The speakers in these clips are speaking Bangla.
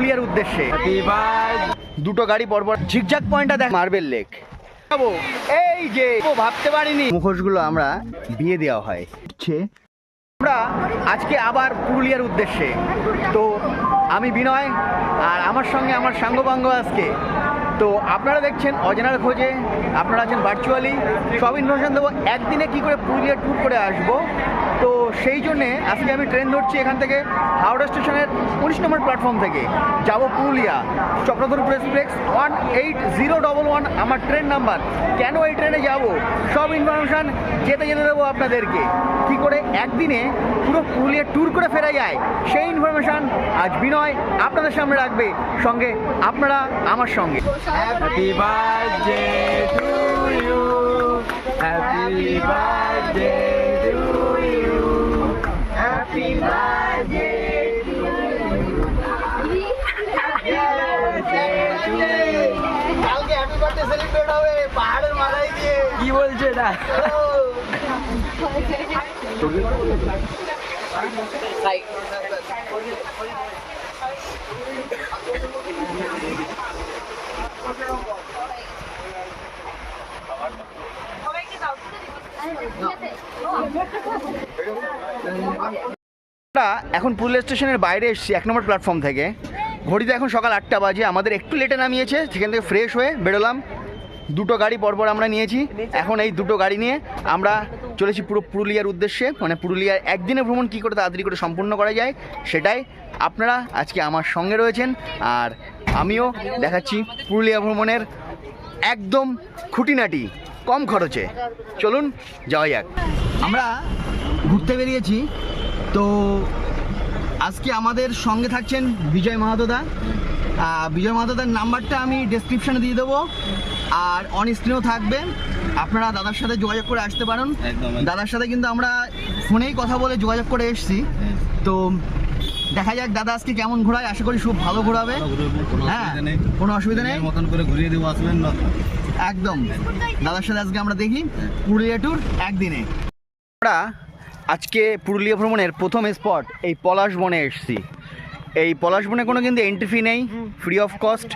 পুরুলিয়ার উদ্দেশ্যে। দুটো গাড়ি পরপর ঝিকঝাক পয়েন্টটা দেখ। Marble Lake. এই যে ভাবতে পারিনি। মুখোশগুলো আমরা বিয়ে দেওয়া হয়। আমরা আজকে আবার পুরুলিয়ার উদ্দেশ্যে। তো আমি বিনয়, আর আমার সঙ্গে আমার সাঙ্গপাঙ্গ আজকে। তো আপনারা দেখছেন অজানার খোঁজে। আপনারা আছেন ভার্চুয়ালি সব ইনফরমেশন দেবো। একদিনে কি করে পুরুলিয়া ট্যুর করে আসব? তো সেই জন্যে আজকে আমি ট্রেন ধরছি এখান থেকে হাওড়া স্টেশনের উনিশ নম্বর প্ল্যাটফর্ম থেকে। যাব Purulia Chakradharpur express one eight zero double one আমার ট্রেন নাম্বার কেন এই ট্রেনে যাব? সব ইনফরমেশান যেতে যেতে দেবো আপনাদেরকে। কি করে? একদিনে পুরো পুরুলিয়া ট্যুর করে ফেরা যায়। সেই ইনফরমেশান আজ বিনয় আপনাদের সামনে রাখবে। সঙ্গে আপনারা আমার সঙ্গে। Happy birthday to you. Happy birthday. Happy birthday to কালকে হ্যাপি বার্থডে সেলিব্রেট হবে পাহাড়ের মাথায় দিয়ে কি বলছে এটা আমরা এখন পুরুলিয়া স্টেশনের বাইরে এসেছি, এক নম্বর প্ল্যাটফর্ম থেকে। ঘড়িতে এখন সকাল আটটা বাজে, আমাদের একটু লেটে নামিয়েছে, সেখান থেকে ফ্রেশ হয়ে বেরোলাম। দুটো গাড়ি পরপর আমরা নিয়েছি, এখন এই দুটো গাড়ি নিয়ে আমরা চলেছি পুরো পুরুলিয়ার উদ্দেশ্যে মানে পুরুলিয়ার একদিনে ভ্রমণ কী করে তাড়াতাড়ি করে সম্পূর্ণ করা যায়, সেটাই আপনারা আজকে আমার সঙ্গে রয়েছেন, আর আমিও দেখাচ্ছি পুরুলিয়া ভ্রমণের একদম খুঁটিনাটি, কম খরচে। চলুন, যাওয়া যাক। আমরা ঘুরতে বেরিয়েছি তো আজকে আমাদের সঙ্গে থাকছেন বিজয় মাহাতোদা। বিজয় মাহাতোদার নাম্বারটা আমি ডেসক্রিপশনে দিয়ে দেবো। আর অন স্ক্রিনও থাকবে। আপনারা দাদার সাথে যোগাযোগ করে আসতে পারেন। দাদার সাথে কিন্তু আমরা ফোনেই কথা বলে যোগাযোগ করে এসেছি। তো দেখা যাক দাদা আজকে কেমন ঘোরায়। আশা করি খুব ভালো ঘোরাবে। হ্যাঁ কোনো অসুবিধা নেই। মতন করে ঘুরিয়ে দেবো আসবেন না। একদম। দাদার সাথে আজকে আমরা দেখি পুরুলিয়া ট্যুর একদিনে। আমরা আজকে পুরুলিয়া ভ্রমণের প্রথম স্পট এই পলাশ বনে এসেছি। এই পলাশ বনে কোনো কিন্তু এন্ট্রি ফি নেই ফ্রি অফ কস্ট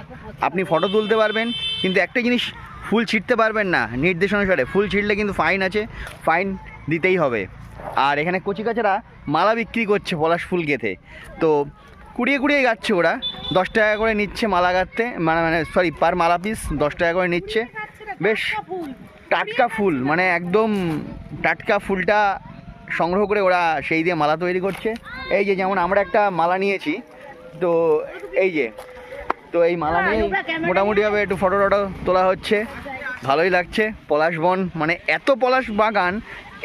আপনি ফটো তুলতে পারবেন, কিন্তু একটা জিনিস ফুল ছিঁড়তে পারবেন না নির্দেশ অনুসারে ফুল ছিঁড়লে কিন্তু ফাইন আছে ফাইন দিতেই হবে। আর এখানে কচিকাচারা মালা বিক্রি করছে পলাশ ফুল গেথে। তো কুড়িয়ে কুড়িয়ে গাচ্ছে ওরা, দশ টাকা করে নিচ্ছে মালা গাঁথতে মানে মানে সরি পার মালা পিস দশ টাকা করে নিচ্ছে। বেশ টাটকা ফুল মানে একদম টাটকা ফুলটা সংগ্রহ করে ওরা সেই দিয়ে মালা তৈরি করছে। এই যে যেমন আমরা একটা মালা নিয়েছি তো এই যে তো এই মালা নিয়ে মোটামুটিভাবে একটু ফটো টটো তোলা হচ্ছে। ভালোই লাগছে পলাশ বন মানে এত পলাশ বাগান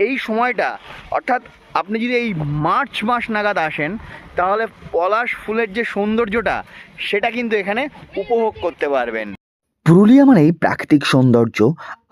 এই সময়টা অর্থাৎ আপনি যদি এই মার্চ মাস নাগাদ আসেন তাহলে পলাশ ফুলের যে সৌন্দর্যটা সেটা কিন্তু এখানে উপভোগ করতে পারবেন। পুরুলিয়া মানেই প্রাকৃতিক সৌন্দর্য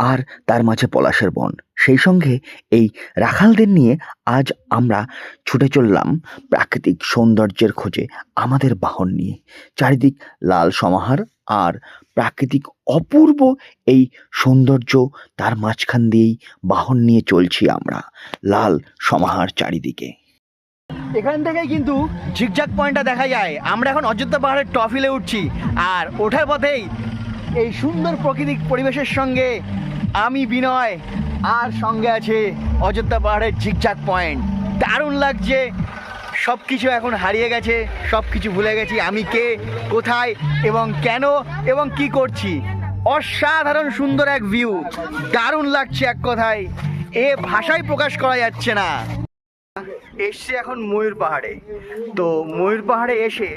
আর তার মাঝে পলাশের বন। সেই সঙ্গে এই রাখালদের নিয়ে আজ আমরা ছুটে চললাম প্রাকৃতিক সৌন্দর্যের খোঁজে আমাদের বাহন নিয়ে। চারিদিক লাল সমাহার আর প্রাকৃতিক অপূর্ব এই সৌন্দর্য তার মাঝখান দিয়েই বাহন নিয়ে চলছি আমরা, লাল সমাহার চারিদিকে। এখান থেকে কিন্তু ঝিকঝাক পয়েন্টটা দেখা যায়। আমরা এখন অযোধ্যা পাহাড়ের টফিলে উঠছি আর ওঠার পথেই এই সুন্দর প্রাকৃতিক পরিবেশের সঙ্গে আমি বিনয়, আর সঙ্গে আছে অযোধ্যা পাহাড়ের ঝিকঝাক পয়েন্ট। দারুণ লাগছে সব কিছু এখন হারিয়ে গেছে সব কিছু ভুলে গেছি, আমি কে, কোথায়, এবং কেন, এবং কি করছি। অসাধারণ সুন্দর এক ভিউ দারুণ লাগছে এক কথায়, এ ভাষায় প্রকাশ করা যাচ্ছে না। এসছে এখন ময়ূর পাহাড়ে। তো ময়ূর পাহাড়ে এসে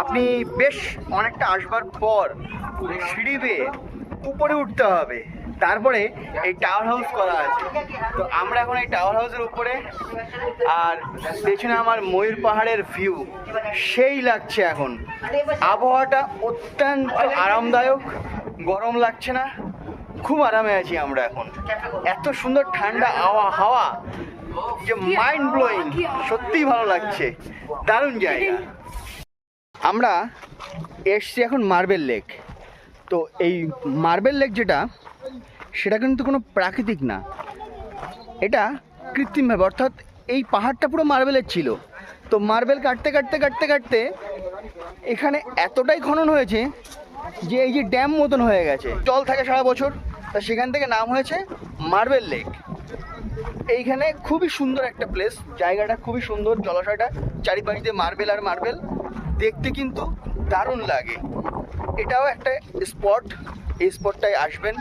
আপনি বেশ অনেকটা আসবার পর সিঁড়ি বেয়ে উপরে উঠতে হবে। তারপরে এই টাওয়ার হাউস করা আছে। তো আমরা এখন এই টাওয়ার হাউসের উপরে আর পেছনে আমার ময়ূর পাহাড়ের ভিউ সেই লাগছে এখন। আবহাওয়াটা অত্যন্ত আরামদায়ক, গরম লাগছে না। খুব আরামে আছি আমরা এখন। এত সুন্দর ঠান্ডা হাওয়া হাওয়া যে মাইন্ড ব্লোয়িং সত্যিই ভালো লাগছে। দারুণ জায়গা। আমরা এসছি এখন মার্বেল লেক তো এই মার্বেল লেক যেটা, সেটা কিন্তু কোনো প্রাকৃতিক না। এটা কৃত্রিমভাবে অর্থাৎ এই পাহাড়টা পুরো মার্বেলের ছিল। তো মার্বেল কাটতে কাটতে কাটতে কাটতে এখানে এতটাই খনন হয়েছে যে এই যে ড্যাম মতন হয়ে গেছে। জল থাকে সারা বছর, তা সেখান থেকে নাম হয়েছে মার্বেল লেক এইখানে খুবই সুন্দর একটা প্লেস জায়গাটা খুবই সুন্দর, জলাশয়টা চারিপাশ দিয়ে মার্বেল আর মার্বেল দেখতে কিন্তু দারুণ লাগে। এটাও একটা স্পট এই স্পটটায় আসবেন।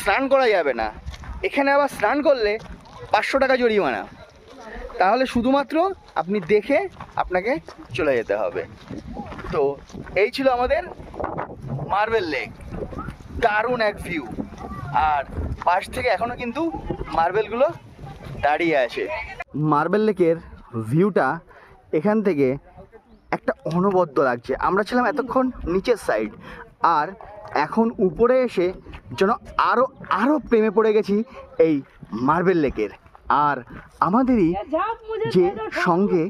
স্নান করা যাবে না। এখানে আবার স্নান করলে পাঁচশো টাকা জরিমানা। তাহলে শুধুমাত্র আপনি দেখে আপনাকে চলে যেতে হবে। তো এই ছিল আমাদের মার্বেল লেক দারুণ এক ভিউ আর পাশ থেকে এখনও কিন্তু মার্বেলগুলো দাঁড়িয়ে আছে। মার্বেল লেকের ভিউটা এখান থেকে একটা অনবদ্য লাগছে। আমরা ছিলাম এতক্ষণ নিচের সাইড আর এখন উপরে এসে যেন আরও আরও প্রেমে পড়ে গেছি এই মার্বেল লেকের আর আমাদেরই যে সঙ্গে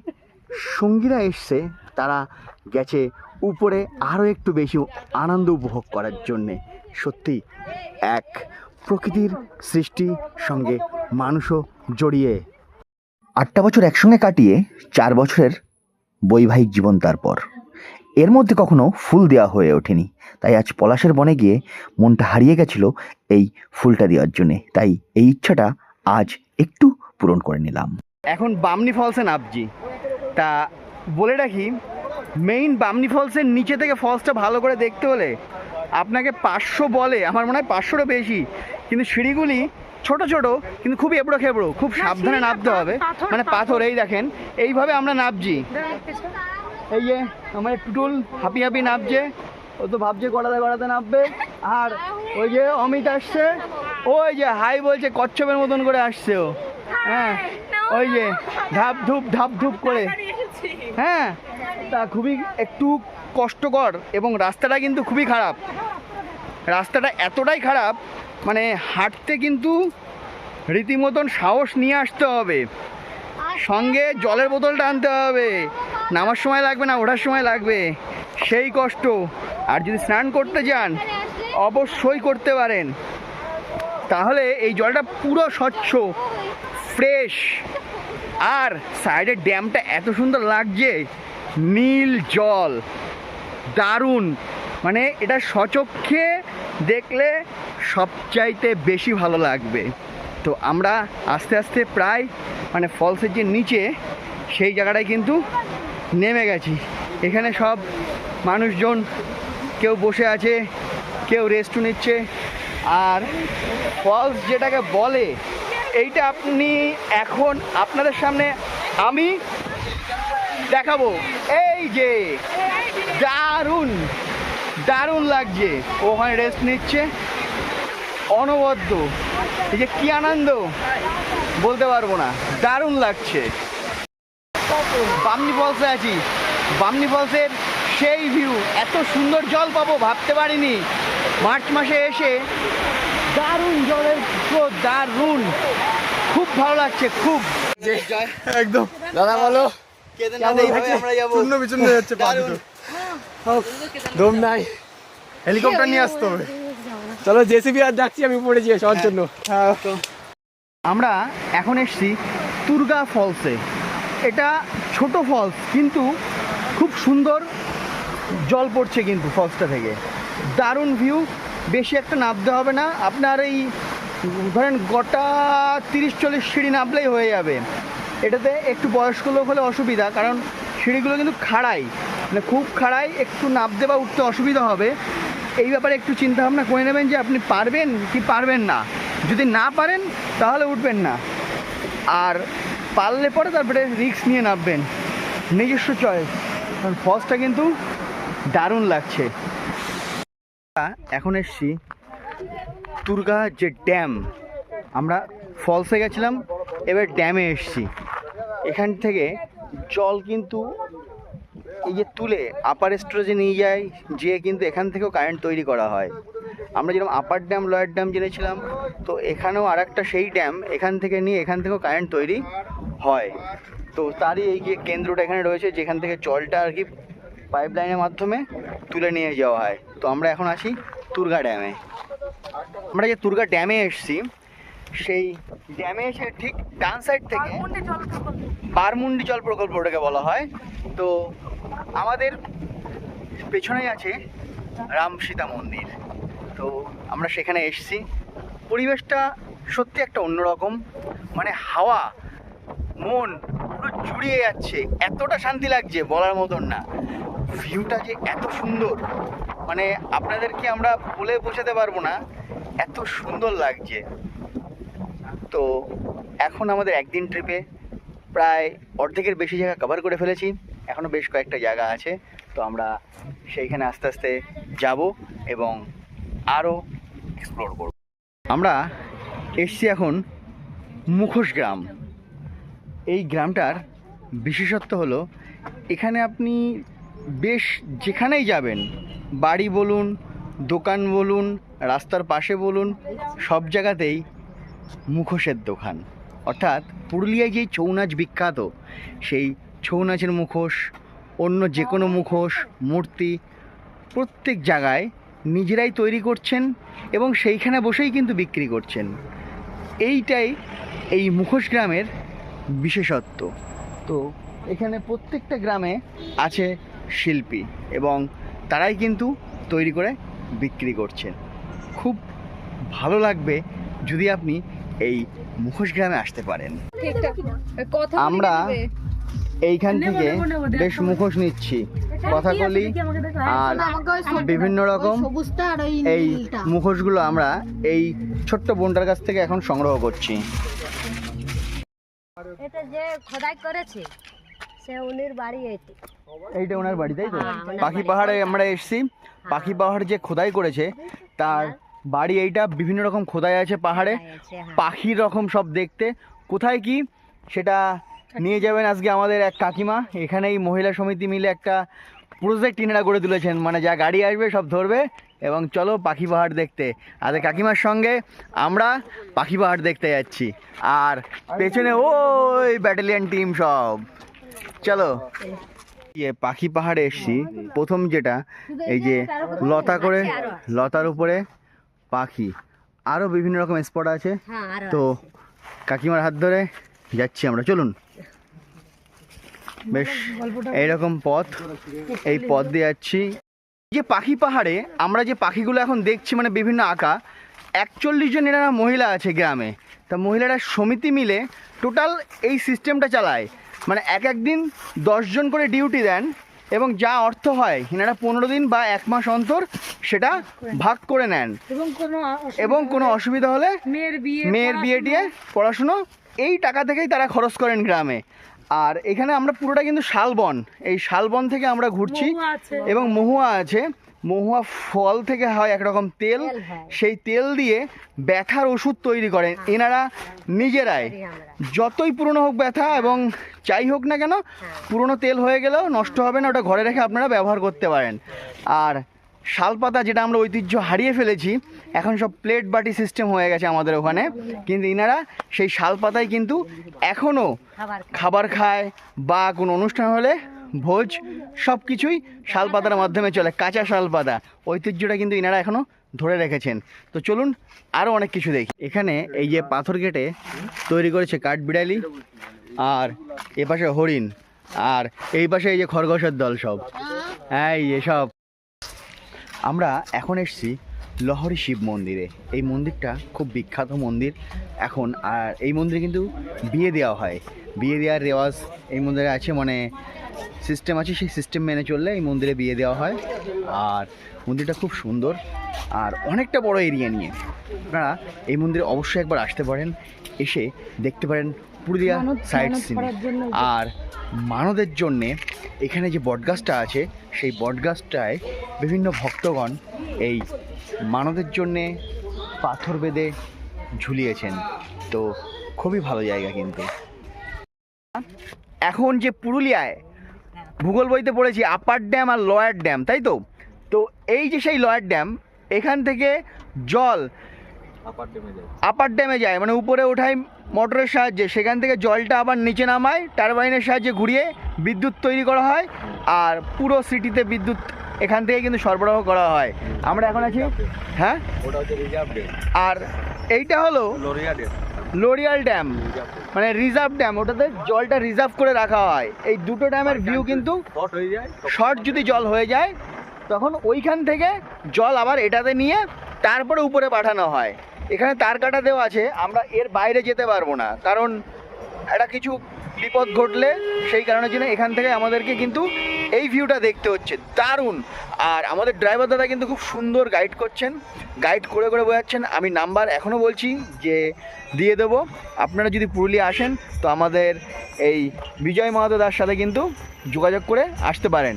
সঙ্গীরা এসছে তারা গেছে উপরে আরও একটু বেশি আনন্দ উপভোগ করার জন্যে। সত্যি এক প্রকৃতির সৃষ্টি সঙ্গে মানুষও জড়িয়ে আটটা বছর একসঙ্গে কাটিয়ে চার বছরের বৈবাহিক জীবন তারপর এর মধ্যে কখনো ফুল দেওয়া হয়ে ওঠেনি। তাই আজ পলাশের বনে গিয়ে মনটা হারিয়ে গেছিল এই ফুলটা দেওয়ার জন্যে। তাই এই ইচ্ছাটা আজ একটু পূরণ করে নিলাম। এখন বামনি ফলসে নামছি। তা বলে রাখি মেইন বামনি ফলসের নিচে থেকে ফলসটা ভালো করে দেখতে হলে আপনাকে পাঁচশো বলে, আমার মনে হয় পাঁচশোরও বেশি। কিন্তু সিঁড়িগুলি ছোট ছোট কিন্তু খুব এবড়ো খেবড়ো খুব সাবধানে নামতে হবে। মানে পাথর। এই দেখেন এইভাবে আমরা নামছি এই যে আমার টুটুল হাপি হাপি নামছে ও তো ভাবছে গড়াতে গড়াতে নামবে আর ওই যে অমিত আসছে ওই যে হাই বলছে কচ্ছপের মতন করে আসছে ও। হ্যাঁ ওই যে ধাপ ধুপ ধাপ ধুপ করে। হ্যাঁ তা খুবই একটু কষ্টকর এবং রাস্তাটা কিন্তু খুবই খারাপ। রাস্তাটা এতটাই খারাপ মানে হাঁটতে কিন্তু রীতিমতন সাহস নিয়ে আসতে হবে। সঙ্গে জলের বোতলটা আনতে হবে। নামার সময় লাগবে না ওঠার সময় লাগবে। সেই কষ্ট। আর যদি স্নান করতে যান অবশ্যই করতে পারেন। তাহলে এই জলটা পুরো স্বচ্ছ ফ্রেশ। আর সাইডের ড্যামটা এত সুন্দর লাগছে নীল জল। দারুণ। মানে এটা সচক্ষে দেখলে সবচাইতে বেশি ভালো লাগবে। তো আমরা আস্তে আস্তে প্রায় মানে ফলসের যে নিচে, সেই জায়গাটায় কিন্তু নেমে গেছি। এখানে সব মানুষজন, কেউ বসে আছে, কেউ রেস্ট নিচ্ছে। আর ফলস যেটাকে বলে, এইটা আপনি এখন আপনাদের সামনে আমি দেখাবো। এই যে, দারুণ! দারুণ লাগছে। ওখানে রেস্ট নিচ্ছে। অনবদ্য। এই যে কি আনন্দ বলতে পারব না। দারুণ লাগছে। বামনি ফলসে আছি। বামনি ফলসের সেই ভিউ এত সুন্দর জল পাবো ভাবতে পারিনি। মার্চ মাসে এসে দারুণ জলের স্রোত, দারুণ। খুব ভালো লাগছে খুব। একদম। দাদা বলো। কেদারনাথ এইভাবে আমরা যাব। চূর্ণ বিচূর্ণ যাচ্ছে। দম নাই। হেলিকপ্টার নিয়ে আসতে হবে। চলো আর ডাকছি আমি উপরে গিয়ে সবার জন্য। আমরা এখন এসছি তুর্গা ফলসে। এটা ছোট ফলস, কিন্তু খুব সুন্দর জল পড়ছে কিন্তু ফলসটা থেকে। দারুণ ভিউ, বেশি একটা নামতে হবে না। আপনার এই, ধরেন গোটা তিরিশ চল্লিশ সিঁড়ি নামলেই হয়ে যাবে। এটাতে একটু বয়স্ক লোক হলে অসুবিধা, কারণ সিঁড়িগুলো কিন্তু খাড়াই। মানে খুব খাড়াই একটু নামতে বা উঠতে অসুবিধা হবে। এই ব্যাপারে একটু চিন্তা ভাবনা করে নেবেন যে আপনি পারবেন কি পারবেন না। যদি না পারেন, তাহলে উঠবেন না। আর পারলে পরে তারপরে রিস্ক নিয়ে নামবেন নিজস্ব চয়েস কারণ ফলসটা কিন্তু দারুণ লাগছে। এখন এসছি দুর্গা যে ড্যাম আমরা ফলসে গেছিলাম, এবার ড্যামে এসছি। এখান থেকে জল কিন্তু এই যে তুলে আপার স্টোরেজে নিয়ে যায় যেয়ে কিন্তু এখান থেকেও কারেন্ট তৈরি করা হয়। আমরা যেরকম আপার ড্যাম লয়ার ড্যাম জেনেছিলাম তো এখানেও আর একটা সেই ড্যাম এখান থেকে নিয়ে এখান থেকেও কারেন্ট তৈরি হয়। তো তারই এই যে কেন্দ্রটা এখানে রয়েছে যেখান থেকে জলটা আর কি পাইপ লাইনের মাধ্যমে তুলে নিয়ে যাওয়া হয়। তো আমরা এখন আসি তুর্গা ড্যামে আমরা যে তুর্গা ড্যামে এসেছি সেই ড্যামে এসে ঠিক ডান সাইড থেকে বারমুন্ডি জল প্রকল্প। ওটাকে বলা হয়। তো আমাদের পেছনেই আছে রাম সীতা মন্দির। তো আমরা সেখানে এসেছি। পরিবেশটা সত্যি একটা অন্যরকম। মানে হাওয়া, মন পুরো জুড়িয়ে যাচ্ছে। এতটা শান্তি লাগছে বলার মতন না। ভিউটা যে এত সুন্দর। মানে আপনাদেরকে আমরা বলে বোঝাতে পারব না, এত সুন্দর লাগছে। তো এখন আমাদের একদিন ট্রিপে প্রায় অর্ধেকের বেশি জায়গা কভার করে ফেলেছি। এখনও বেশ কয়েকটা জায়গা আছে, তো আমরা সেইখানে আস্তে আস্তে যাব এবং আরও এক্সপ্লোর করব। আমরা এসছি এখন মুখোশ গ্রাম। এই গ্রামটার বিশেষত্ব হলো, এখানে আপনি বেশ যেখানেই যাবেন, বাড়ি বলুন, দোকান বলুন, রাস্তার পাশে বলুন, সব জায়গাতেই মুখোশের দোকান। অর্থাৎ পুরুলিয়ায় যেই ছৌ নাচ বিখ্যাত, সেই ছৌ নাচের মুখোশ অন্য যে কোনো মুখোশ মূর্তি প্রত্যেক জায়গায় নিজেরাই তৈরি করছেন এবং সেইখানে বসেই কিন্তু বিক্রি করছেন। এইটাই এই মুখোশ গ্রামের বিশেষত্ব। তো এখানে প্রত্যেকটা গ্রামে আছে শিল্পী এবং তারাই কিন্তু তৈরি করে বিক্রি করছেন। খুব ভালো লাগবে যদি আপনি এই মুখোশ গ্রামে আসতে পারেন। আমরা এইখান থেকে বেশ মুখোশ নিচ্ছি। কথাকলি আর বিভিন্ন রকম এই মুখোশগুলো আমরা এই ছোট্ট বোনটার কাছ থেকে এখন সংগ্রহ করছি। এটা যে খোদাই করেছে সে উনির বাড়ি এটি। এইটা ওনার বাড়ি তাই তো? হ্যাঁ, পাখি পাহাড়ে আমরা এসেছি। পাখি পাহাড় যে খোদাই করেছে তার বাড়ি এইটা বিভিন্ন রকম খোদাই আছে পাহাড়ে। হ্যাঁ। পাখির রকম সব দেখতে। কোথায় কি? সেটা নিয়ে যাবেন আজকে আমাদের এক কাকিমা। এখানে এই মহিলা সমিতি মিলে একটা প্রজেক্ট ইনারা করে তুলেছেন। মানে যা গাড়ি আসবে সব ধরবে এবং চলো পাখি পাহাড় দেখতে। আর কাকিমার সঙ্গে আমরা পাখি পাহাড় দেখতে যাচ্ছি। আর পেছনে ওই ব্যাটালিয়ান টিম সব। চলো। ইয়ে পাখি পাহাড়ে এসছি। প্রথম যেটা এই যে লতা করে লতার উপরে পাখি। আরও বিভিন্ন রকম স্পট আছে। হ্যাঁ তো কাকিমার হাত ধরে যাচ্ছি আমরা চলুন। বেশ এইরকম পথ এই পথ দিয়ে যাচ্ছি। যে পাখি পাহাড়ে আমরা যে পাখিগুলো এখন দেখছি মানে বিভিন্ন আঁকা একচল্লিশ জন এনারা মহিলা আছে গ্রামে। তা মহিলারা সমিতি মিলে টোটাল এই সিস্টেমটা চালায়। মানে এক এক দিন দশজন করে ডিউটি দেন এবং যা অর্থ হয় এনারা পনেরো দিন বা এক মাস অন্তর সেটা ভাগ করে নেন। এবং কোনো অসুবিধা হলে মেয়ের বিয়ে মেয়ের বিয়ে টিয়ে পড়াশুনো এই টাকা থেকেই তারা খরচ করেন গ্রামে। আর এখানে আমরা পুরোটা কিন্তু শালবন। এই শালবন থেকে আমরা ঘুরছি। এবং মহুয়া আছে। মহুয়া ফল থেকে হয় একরকম তেল। তেল সেই তেল দিয়ে ব্যথার ওষুধ তৈরি করেন। এনারা নিজেরাই। যতই পুরনো হোক ব্যথা এবং যাই হোক না কেন পুরনো তেল হয়ে গেলেও নষ্ট হবে না। ওটা ঘরে রেখে আপনারা ব্যবহার করতে পারেন। আর শালপাতা যেটা আমরা ঐতিহ্য হারিয়ে ফেলেছি এখন সব প্লেট বাটি সিস্টেম হয়ে গেছে আমাদের ওখানে। কিন্তু ইনারা সেই শালপাতায় কিন্তু এখনও খাবার খায়। বা কোনো অনুষ্ঠান হলে ভোজ সব কিছুই শালপাতার মাধ্যমে চলে কাঁচা শালপাতা। ঐতিহ্যটা কিন্তু ইনারা এখনও ধরে রেখেছেন। তো চলুন আরও অনেক কিছু দেখি। এখানে এই যে পাথর কেটে তৈরি করেছে কাঠ বিড়ালি আর এ পাশে হরিণ আর এই পাশে এই যে খরগোশের দল সব। এই এসব আমরা এখন এসেছি লহরি শিব মন্দিরে। এই মন্দিরটা খুব বিখ্যাত মন্দির। এখন আর এই মন্দিরে কিন্তু বিয়ে দেওয়া হয়। বিয়ে দেওয়ার রেওয়াজ এই মন্দিরে আছে মানে সিস্টেম আছে, সেই সিস্টেম মেনে চললে এই মন্দিরে বিয়ে দেওয়া হয়। আর মন্দিরটা খুব সুন্দর। আর অনেকটা বড় এরিয়া নিয়ে। আপনারা এই মন্দিরে অবশ্যই একবার আসতে পারেন। এসে দেখতে পারেন পুরুলিয়া সাইড সিন আর মানদের জন্যে এখানে যে বটগাছটা আছে সেই বটগাছটায় বিভিন্ন ভক্তগণ এই মানদের জন্যে পাথর বেঁধে ঝুলিয়েছেন। তো খুবই ভালো জায়গা কিন্তু। এখন যে পুরুলিয়ায় ভূগোল বইতে পড়েছি আপার ড্যাম আর লয়ার ড্যাম তাই তো? তো এই যে সেই লয়ার ড্যাম এখান থেকে জল আপার ড্যামে যায়। মানে উপরে ওঠায় মোটরের সাহায্যে। সেখান থেকে জলটা আবার নিচে নামায় টারবাইনের সাহায্যে ঘুরিয়ে বিদ্যুৎ তৈরি করা হয় আর পুরো সিটিতে বিদ্যুৎ এখান থেকে কিন্তু সরবরাহ করা হয়। আমরা এখন আছি হ্যাঁ? আর এইটা হলো লোরিয়াল ড্যাম মানে রিজার্ভ ড্যাম ওটাতে জলটা রিজার্ভ করে রাখা হয়। এই দুটো ড্যামের ভিউ কিন্তু শর্ট যদি জল হয়ে যায় তখন ওইখান থেকে জল আবার এটাতে নিয়ে তারপরে উপরে পাঠানো হয়। এখানে তার কাটা দেওয়া আছে আমরা এর বাইরে যেতে পারব না। কারণ একটা কিছু বিপদ ঘটলে সেই কারণের জন্য এখান থেকে আমাদেরকে কিন্তু এই ভিউটা দেখতে হচ্ছে। দারুণ! আর আমাদের ড্রাইভার দাদা কিন্তু খুব সুন্দর গাইড করছেন। গাইড করে করে বোঝাচ্ছেন। আমি নাম্বার এখনও বলছি যে দিয়ে দেবো। আপনারা যদি পুরুলিয়া আসেন তো আমাদের এই বিজয় মাহাতো দার সাথে কিন্তু যোগাযোগ করে আসতে পারেন।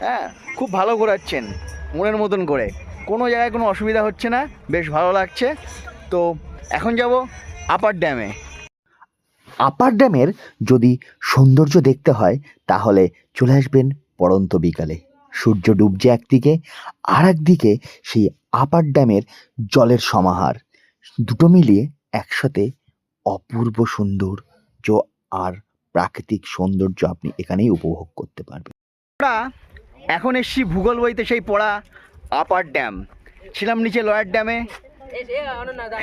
হ্যাঁ খুব ভালো ঘোরাচ্ছেন মনের মতন করে। কোনো জায়গায় কোনো অসুবিধা হচ্ছে না বেশ ভালো লাগছে। তো এখন যাব আপার ড্যামে। আপার ড্যামের যদি সৌন্দর্য দেখতে হয় তাহলে চলে আসবেন পড়ন্ত বিকালে। সূর্য ডুবছে একদিকে আর একদিকে সেই আপার ড্যামের জলের সমাহার। দুটো মিলিয়ে একসাথে অপূর্ব সুন্দর সৌন্দর্য আর প্রাকৃতিক সৌন্দর্য আপনি এখানেই উপভোগ করতে পারবেন। আমরা এখন এসছি ভূগোল বইতে সেই পড়া আপার ড্যাম ছিলাম নিচে লয়ার ড্যামে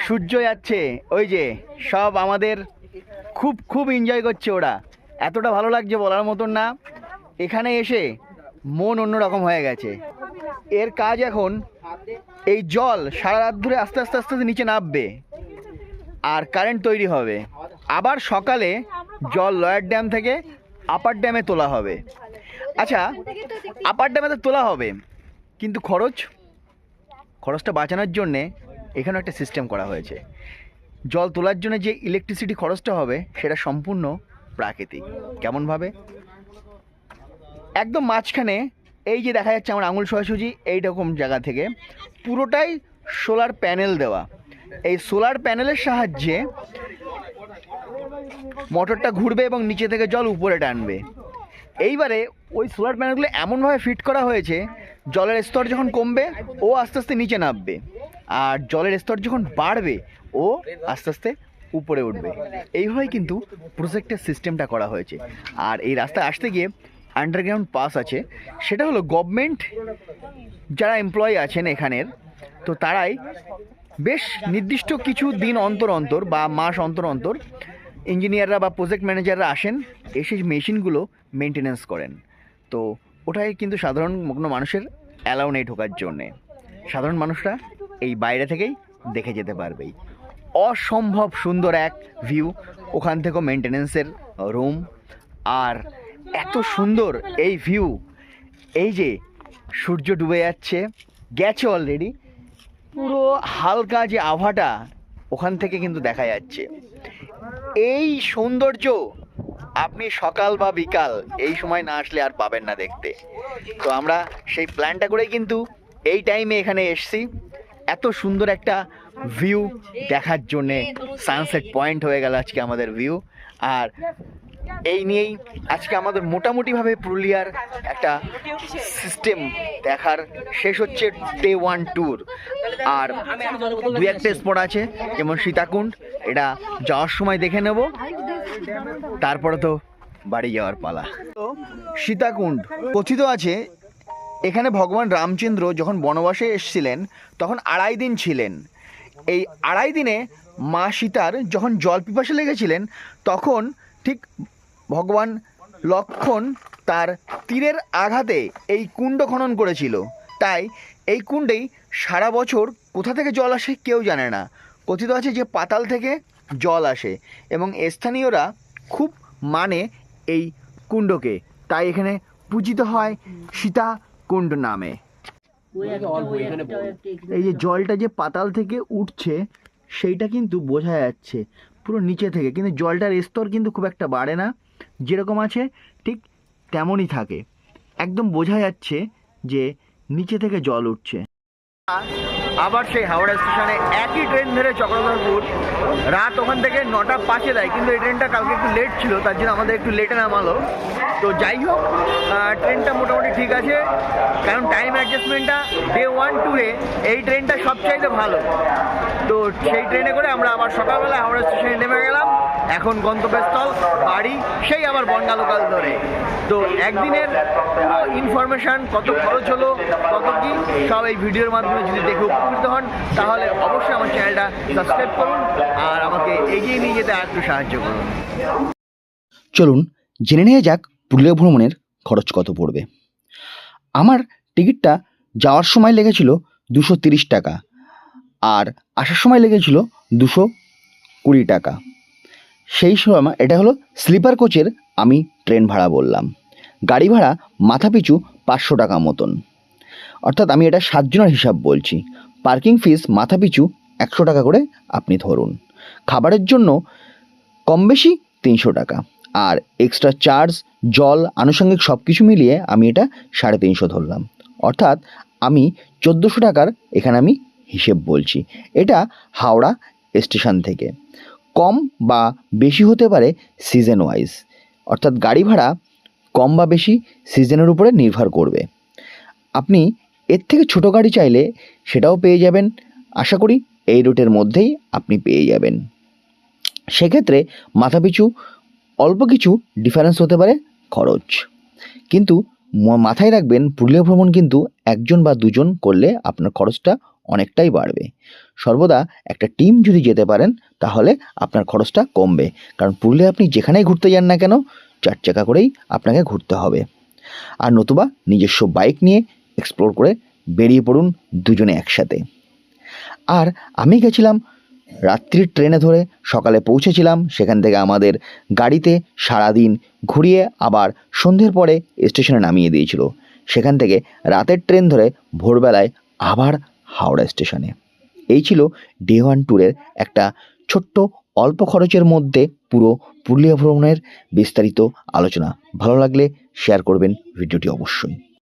সূর্য যাচ্ছে, ওই যে, সব আমাদের খুব খুব এনজয় করছে ওরা। এতটা ভালো লাগছে বলার মতন না। এখানে এসে মন অন্যরকম হয়ে গেছে। এর কাজ এখন এই জল সারা রাত ধরে আস্তে আস্তে আস্তে আস্তে নিচে নামবে। আর কারেন্ট তৈরি হবে। আবার সকালে জল লয়ার ড্যাম থেকে আপার ড্যামে তোলা হবে। আচ্ছা আপার ড্যামে তো তোলা হবে। কিন্তু খরচ, খরচটা বাঁচানোর জন্যে এখানে একটা সিস্টেম করা হয়েছে। জল তোলার জন্য যে ইলেকট্রিসিটি খরচটা হবে, সেটা সম্পূর্ণ প্রাকৃতিক। কেমনভাবে একদম মাঝখানে এই যে দেখা যাচ্ছে আমার আঙুল সোজাসুজি, এইরকম জায়গা থেকে পুরোটাই সোলার প্যানেল দেওয়া। এই সোলার প্যানেলের সাহায্যে মোটরটা ঘুরবে এবং নিচে থেকে জল উপরে টানবে। এইবারে ওই সোলার প্যানেলগুলো এমনভাবে ফিট করা হয়েছে জলের স্তর যখন কমবে, ও আস্তে আস্তে নিচে নামবে। আর জলের স্তর যখন বাড়বে, ও আস্তে আস্তে উপরে উঠবে। এইভাবেই কিন্তু প্রজেক্টের সিস্টেমটা করা হয়েছে। আর এই রাস্তায় আসতে গিয়ে আন্ডারগ্রাউন্ড পাস আছে। সেটা হলো গভর্নমেন্ট যারা এমপ্লয়ি আছেন এখানের, তো তারাই বেশ নির্দিষ্ট কিছু দিন অন্তর অন্তর বা মাস অন্তর অন্তর ইঞ্জিনিয়াররা বা প্রজেক্ট ম্যানেজাররা আসেন, এসে মেশিনগুলো মেনটেনেন্স করেন। তো ওটাই কিন্তু সাধারণ কোনো মানুষের অ্যালাউ নেই ঢোকার জন্যে। সাধারণ মানুষরা এই বাইরে থেকেই দেখে যেতে পারবেই। অসম্ভব সুন্দর এক ভিউ ওখান থেকেও মেনটেনেন্সের রুম আর এত সুন্দর এই ভিউ এই যে সূর্য ডুবে যাচ্ছে, গেছে অলরেডি পুরো হালকা যে আভাটা ওখান থেকে কিন্তু দেখা যাচ্ছে। এই সৌন্দর্য আপনি সকাল বা বিকাল এই সময় না আসলে আর পাবেন না দেখতে। তো আমরা সেই প্ল্যানটা করে কিন্তু এই টাইমে এখানে এসছি। এত সুন্দর একটা ভিউ দেখার জন্যে সানসেট পয়েন্ট হয়ে গেল আজকে আমাদের ভিউ আর এই নিয়েই আজকে আমাদের মোটামুটিভাবে পুরুলিয়ার একটা সিস্টেম দেখার শেষ হচ্ছে ডে ওয়ান ট্যুর আর দু একটা স্পট আছে, যেমন সীতাকুণ্ড, এটা যাওয়ার সময় দেখে নেব। তারপরে তো বাড়ি যাওয়ার পালা। তো সীতাকুণ্ড কথিত আছে, এখানে ভগবান রামচন্দ্র যখন বনবাসে এসেছিলেন, তখন আড়াই দিন ছিলেন। এই আড়াই দিনে মা সীতার যখন জল পিপাসে লেগেছিলেন, তখন ঠিক ভগবান লক্ষণ তার তীরের আঘাতে এই কুণ্ড খনন করেছিল। তাই এই কুণ্ডেই সারা বছর কোথা থেকে জল আসে কেউ জানে না। কথিত আছে যে পাতাল থেকে জল আসে এবং স্থানীয়রা খুব মানে এই কুণ্ডকে। তাই এখানে পূজিত হয় সীতা কুণ্ড নামে। এই যে জলটা যে পাতাল থেকে উঠছে সেইটা কিন্তু বোঝা যাচ্ছে পুরো নিচে থেকে। কিন্তু জলটার স্তর কিন্তু খুব একটা বাড়ে না। যেরকম আছে ঠিক তেমনই থাকে। একদম বোঝা যাচ্ছে যে নিচে থেকে জল উঠছে। আবার সেই হাওড়া স্টেশনে একই ট্রেন ধরে চক্রধরপুর। রাত ওখান থেকে নটা পাঁচে দেয় কিন্তু এই ট্রেনটা কালকে একটু লেট ছিল, তার জন্য আমাদের একটু লেটে নামালো। তো যাই হোক ট্রেনটা মোটামুটি ঠিক আছে, কারণ টাইম অ্যাডজাস্টমেন্টটা ডে ওয়ান টু এ এই ট্রেনটা সবচাইতে ভালো। তো সেই ট্রেনে করে আমরা আবার সকালবেলা হাওড়া স্টেশনে নেমে গেলাম। এখন গন্তব্যস্থল, বাড়ি, সেই আবার বনগা লোকাল ধরে। তো একদিনের ইনফরমেশন কত খরচ হলো, কত কি, সব এই ভিডিওর মাধ্যমে যদি দেখে উপকৃত হন, তাহলে অবশ্যই আমার চ্যানেলটা সাবস্ক্রাইব করুন আর আমাকে এগিয়ে নিয়ে যেতে আর একটু সাহায্য করুন। চলুন, জেনে নিয়ে যাক পুরুলিয়া ভ্রমণের খরচ কত পড়বে। আমার টিকিটটা যাওয়ার সময় লেগেছিল দুশো তিরিশ টাকা আর আসার সময় লেগেছিল দুশো কুড়ি টাকা। সেই সময় এটা হলো স্লিপার কোচের আমি ট্রেন ভাড়া বললাম। গাড়ি ভাড়া মাথা পিছু পাঁচশো টাকা মতন। অর্থাৎ আমি এটা সাতজনের হিসাব বলছি। পার্কিং ফিস মাথা পিছু একশো টাকা করে আপনি ধরুন। খাবারের জন্য কম বেশি তিনশো টাকা। আর এক্সট্রা চার্জ জল, আনুষঙ্গিক সব কিছু মিলিয়ে আমি এটা সাড়ে তিনশো ধরলাম। অর্থাৎ আমি চোদ্দোশো টাকার এখানে আমি হিসেব বলছি। এটা হাওড়া স্টেশন থেকে। কম বা বেশি হতে পারে সিজন ওয়াইজ অর্থাৎ গাড়ি ভাড়া কম বা বেশি সিজনের উপরে নির্ভর করবে। আপনি এর থেকে ছোট গাড়ি চাইলে সেটাও পেয়ে যাবেন। আশা করি এই রুটের মধ্যেই আপনি পেয়ে যাবেন। সেক্ষেত্রে মাথাপিছু অল্প কিছু ডিফারেন্স হতে পারে খরচ। কিন্তু মাথায় রাখবেন পুরুলিয়া ভ্রমণ কিন্তু একজন বা দুজন করলে আপনার খরচটা অনেকটাই বাড়বে। সর্বদা একটা টিম যদি যেতে পারেন, তাহলে আপনার খরচটা কমবে। কারণ পুরুলিয়া আপনি যেখানেই ঘুরতে যান না কেন, চার চাকা করেই আপনাকে ঘুরতে হবে। আর নতুবা নিজস্ব বাইক নিয়ে এক্সপ্লোর করে বেরিয়ে পড়ুন দুজনে একসাথে। আর আমি গেছিলাম রাত্রির ট্রেনে ধরে সকালে পৌঁছেছিলাম, সেখান থেকে আমাদের গাড়িতে সারাদিন ঘুরিয়ে আবার সন্ধ্যের পরে স্টেশনে নামিয়ে দিয়েছিল। সেখান থেকে রাতের ট্রেন ধরে ভোরবেলায় আবার হাওড়া স্টেশনে। এই ছিল ডে ওয়ান ট্যুরের একটা ছোট্ট অল্প খরচের মধ্যে পুরো পুরুলিয়া ভ্রমণের বিস্তারিত আলোচনা। ভালো লাগলে শেয়ার করবেন ভিডিওটি অবশ্যই।